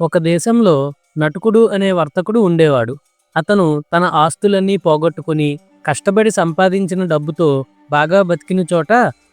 ఒక దేశంలో నటుకుడు అనే వర్తకుడు ఉండేవాడు. అతను తన ఆస్తులన్నీ పోగొట్టుకుని కష్టపడి సంపాదించిన డబ్బుతో బాగా బతికిన చోట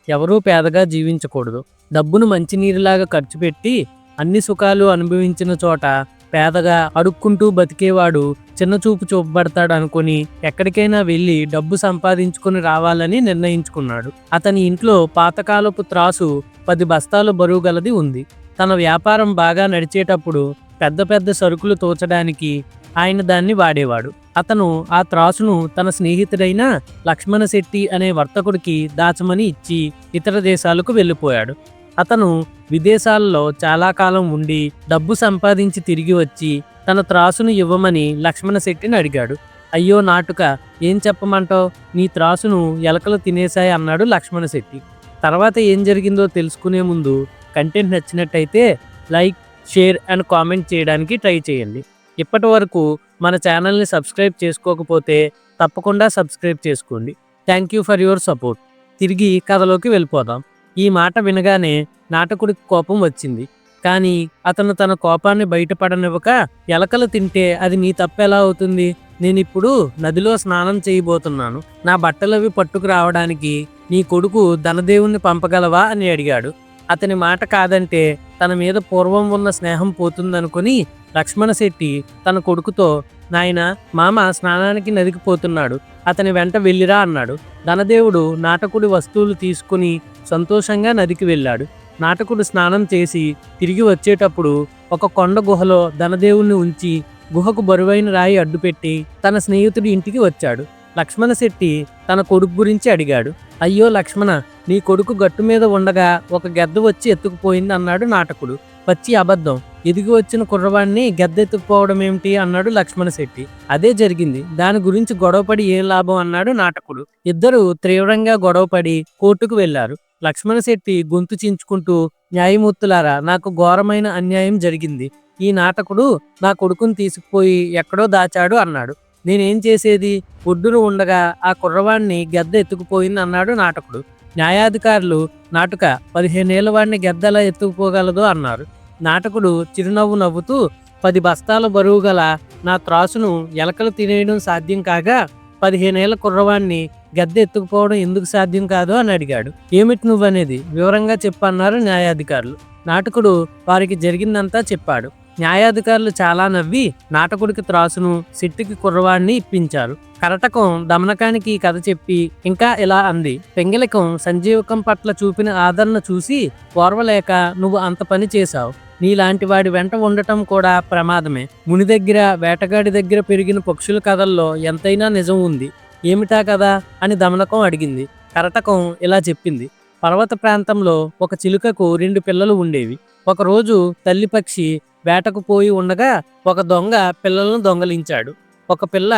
ఎవరూ పేదగా జీవించకూడదు. డబ్బును మంచినీరులాగా ఖర్చు పెట్టి అన్ని సుఖాలు అనుభవించిన చోట పేదగా అడుక్కుంటూ బతికేవాడు చిన్నచూపు చూపబడతాడు అనుకుని ఎక్కడికైనా వెళ్ళి డబ్బు సంపాదించుకుని రావాలని నిర్ణయించుకున్నాడు. అతని ఇంట్లో పాతకాలపు త్రాసు పది బస్తాల బరువు గలది ఉంది. తన వ్యాపారం బాగా నడిచేటప్పుడు పెద్ద పెద్ద సరుకులు తోచడానికి ఆయన దాన్ని వాడేవాడు. అతను ఆ త్రాసును తన స్నేహితుడైన లక్ష్మణ శెట్టి అనే వర్తకుడికి దాచమని ఇచ్చి ఇతర దేశాలకు వెళ్ళిపోయాడు. అతను విదేశాల్లో చాలా కాలం ఉండి డబ్బు సంపాదించి తిరిగి వచ్చి తన త్రాసును ఇవ్వమని లక్ష్మణ శెట్టిని అడిగాడు. అయ్యో నాటుక ఏం చెప్పమంటావు? నీ త్రాసును ఎలకలు తినేశాయి అన్నాడు లక్ష్మణ శెట్టి. తర్వాత ఏం జరిగిందో తెలుసుకునే ముందు కంటెంట్ నచ్చినట్టయితే లైక్ షేర్ అండ్ కామెంట్ చేయడానికి ట్రై చేయండి. ఇప్పటి వరకు మన ఛానల్ని సబ్స్క్రైబ్ చేసుకోకపోతే తప్పకుండా సబ్స్క్రైబ్ చేసుకోండి. Thank you for your support. తిరిగి కథలోకి వెళ్ళిపోదాం. ఈ మాట వినగానే నాటకుడికి కోపం వచ్చింది. కానీ అతను తన కోపాన్ని బయటపడనివ్వక ఎలకలు తింటే అది నీ తప్పెలా అవుతుంది? నేను ఇప్పుడు నదిలో స్నానం చేయబోతున్నాను. నా బట్టలవి పట్టుకు రావడానికి నీ కొడుకు ధనదేవుణ్ణి పంపగలవా? అని అడిగాడు. అతని మాట కాదంటే తన మీద పూర్వం ఉన్న స్నేహం పోతుందనుకుని లక్ష్మణ శెట్టి తన కొడుకుతో నాయన మామ స్నానానికి నదికి పోతున్నాడు అతని వెంట వెళ్ళిరా అన్నాడు. ధనదేవుడు నాటకుడి వస్తువులు తీసుకుని సంతోషంగా నదికి వెళ్ళాడు. నాటకుడు స్నానం చేసి తిరిగి వచ్చేటప్పుడు ఒక కొండ గుహలో ధనదేవుణ్ణి ఉంచి గుహకు బరువైన రాయి అడ్డుపెట్టి తన స్నేహితుడి ఇంటికి వచ్చాడు. లక్ష్మణ శెట్టి తన కొడుకు గురించి అడిగాడు. అయ్యో లక్ష్మణ నీ కొడుకు గట్టు మీద ఉండగా ఒక గెద్ద వచ్చి ఎత్తుకుపోయింది అన్నాడు నాటకుడు. పచ్చి అబద్ధం. ఎదిగి వచ్చిన కుర్రవాడిని గెద్ద ఎత్తుకుపోవడం ఏమిటి? అన్నాడు లక్ష్మణ శెట్టి. అదే జరిగింది. దాని గురించి గొడవపడి ఏం లాభం? అన్నాడు నాటకుడు. ఇద్దరు తీవ్రంగా గొడవపడి కోర్టుకు వెళ్ళారు లక్ష్మణ శెట్టి గొంతు చించుకుంటూ న్యాయమూర్తులారా నాకు ఘోరమైన అన్యాయం జరిగింది. ఈ నాటకుడు నా కొడుకుని తీసుకుపోయి ఎక్కడో దాచాడు అన్నాడు. నేనేం చేసేది? ఒడ్డున ఉండగా ఆ కుర్రవాడిని గెద్ద ఎత్తుకుపోయింది అన్నాడు నాటకుడు. న్యాయాధికారులు నాటుక పదిహేనేళ్ళ వాడిని గెద్దలా ఎత్తుకుపోగలదు అన్నారు. నాటకుడు చిరునవ్వు నవ్వుతూ పది బస్తాల బరువు గల నా త్రాసును ఎలకలు తినేయడం సాధ్యం కాగా పదిహేనేళ్ళ కుర్రవాడిని గద్దె ఎత్తుకుపోవడం ఎందుకు సాధ్యం కాదు అని అడిగాడు. ఏమిటి నువ్వనేది? వివరంగా చెప్పన్నారు న్యాయాధికారులు. నాటకుడు వారికి జరిగిందంతా చెప్పాడు. న్యాయాధికారులు చాలా నవ్వి నాటకుడికి త్రాసును సిట్టికి కుర్రవాడిని ఇప్పించారు. కరటకం దమనకానికి ఈ కథ చెప్పి ఇంకా ఇలా అంది. పెంగిలకం సంజీవకం పట్ల చూపిన ఆదరణ చూసి ఓర్వలేక నువ్వు అంత పని చేశావు. నీలాంటి వాడి వెంట ఉండటం కూడా ప్రమాదమే. ముని దగ్గర వేటగాడి దగ్గర పెరిగిన పక్షుల కథల్లో ఎంతైనా నిజం ఉంది. ఏమిటా కదా అని దమనకం అడిగింది. కరటకం ఇలా చెప్పింది. పర్వత ప్రాంతంలో ఒక చిలుకకు రెండు పిల్లలు ఉండేవి. ఒకరోజు తల్లి పక్షి వేటకు పోయి ఉండగా ఒక దొంగ పిల్లలను దొంగలించాడు. ఒక పిల్ల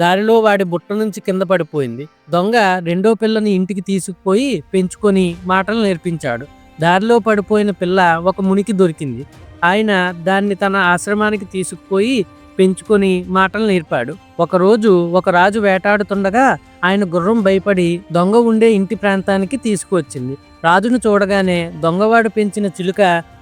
దారిలో వాడి బుట్ట నుంచి కింద పడిపోయింది. దొంగ రెండో పిల్లని ఇంటికి తీసుకుపోయి పెంచుకొని మాటలు నేర్పించాడు. దారిలో పడిపోయిన పిల్ల ఒక మునికి దొరికింది. ఆయన దాన్ని తన ఆశ్రమానికి తీసుకుపోయి పెంచుకొని మాటలు నేర్పాడు. ఒకరోజు ఒక రాజు వేటాడుతుండగా ఆయన గుర్రం భయపడి దొంగ ఉండే ఇంటి ప్రాంతానికి తీసుకువచ్చింది. రాజును చూడగానే దొంగవాడు పెంచిన చిలుక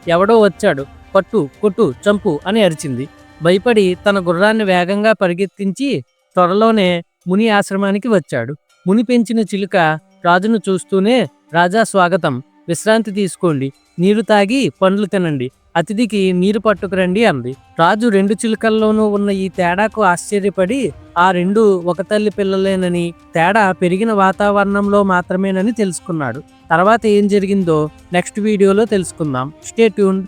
ఎవడో వచ్చాడు. పట్టు కొట్టు చంపు అని అరిచింది. భయపడి తన గుర్రాన్ని వేగంగా పరిగెత్తించి త్వరలోనే ముని ఆశ్రమానికి వచ్చాడు. ముని పెంచిన చిలుక రాజును చూస్తూనే రాజా స్వాగతం. విశ్రాంతి తీసుకోండి. నీరు తాగి పండ్లు తినండి. అతిథికి నీరు పట్టుకురండి అంది. రాజు రెండు చిలుకల్లోనూ ఉన్న ఈ తేడాకు ఆశ్చర్యపడి ఆ రెండు ఒక తల్లి పిల్లలేనని తేడా పెరిగిన వాతావరణంలో మాత్రమేనని తెలుసుకున్నాడు. తర్వాత ఏం జరిగిందో నెక్స్ట్ వీడియోలో తెలుసుకుందాం. Stay tune